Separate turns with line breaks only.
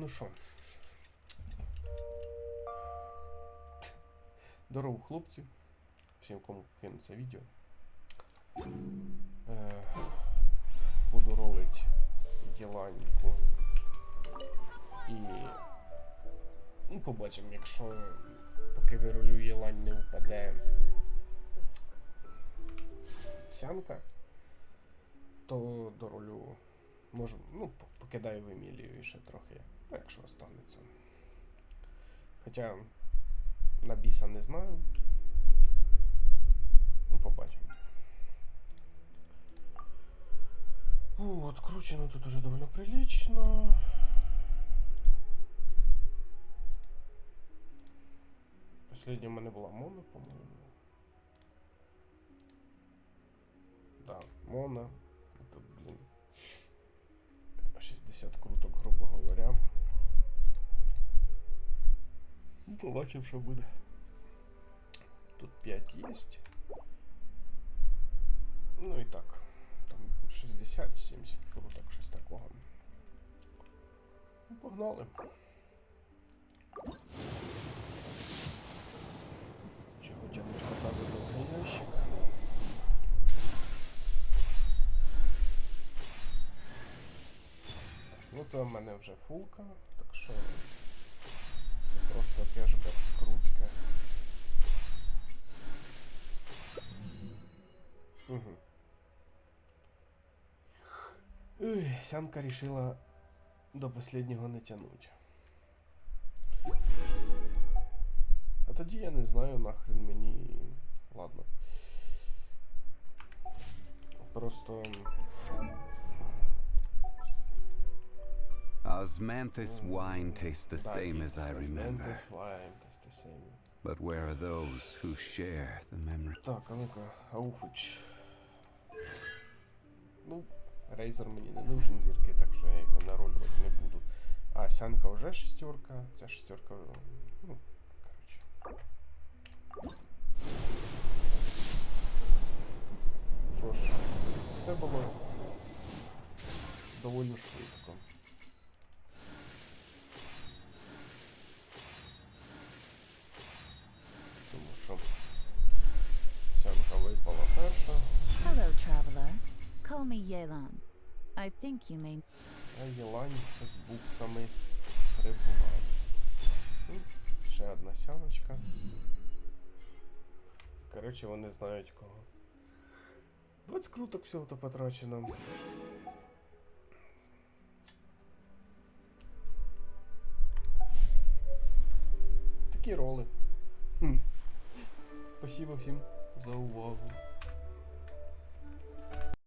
Ну що? Здорово, хлопці. Всім, кому кину це відео. Е, буду ролить Єланьку. І. Ну, побачимо, якщо поки вирулю Єлань не впаде сянка, то доролю. Може, ну, покидаю в Емілію ще трохи, якщо останеться. Хоча на біса не знаю. Ну, побачимо. Фу, откручено тут уже довольно прилично. Последня в мене була Мона, по-моєму. Да, Мона. Тут, блін. 60 круток, Побачимо, що буде. Тут 5 є. Ну і так. Там 60-70 круток, щось такого. Ну, погнали. Чого тягнуть кота за довгий ящик? Ну то в мене вже фулка, так що просто кешбек крутка. Угу. Ой, Сянка рішила до последнього не тянуть. А тоді я не знаю нахрен мені. Ладно. Просто.
Osmanthus wine tastes the same as I remember. But where are those who share the memory?
Так, а ну-ка, ауфич. Ну, рейзер мені не нужен зірки, так що я його наролювати не буду. А, сянка вже шестерка. Ця шестерка. Ну, коротше. Що ж, це було доволі швидко.
Call me Yelan. I think you may
А Єлань з буксами прибуває. Ще одна сяночка. Коротше, вони знають кого. 20 круток всього-то потрачено. Такі роли. Хм. Спасибо всім за увагу.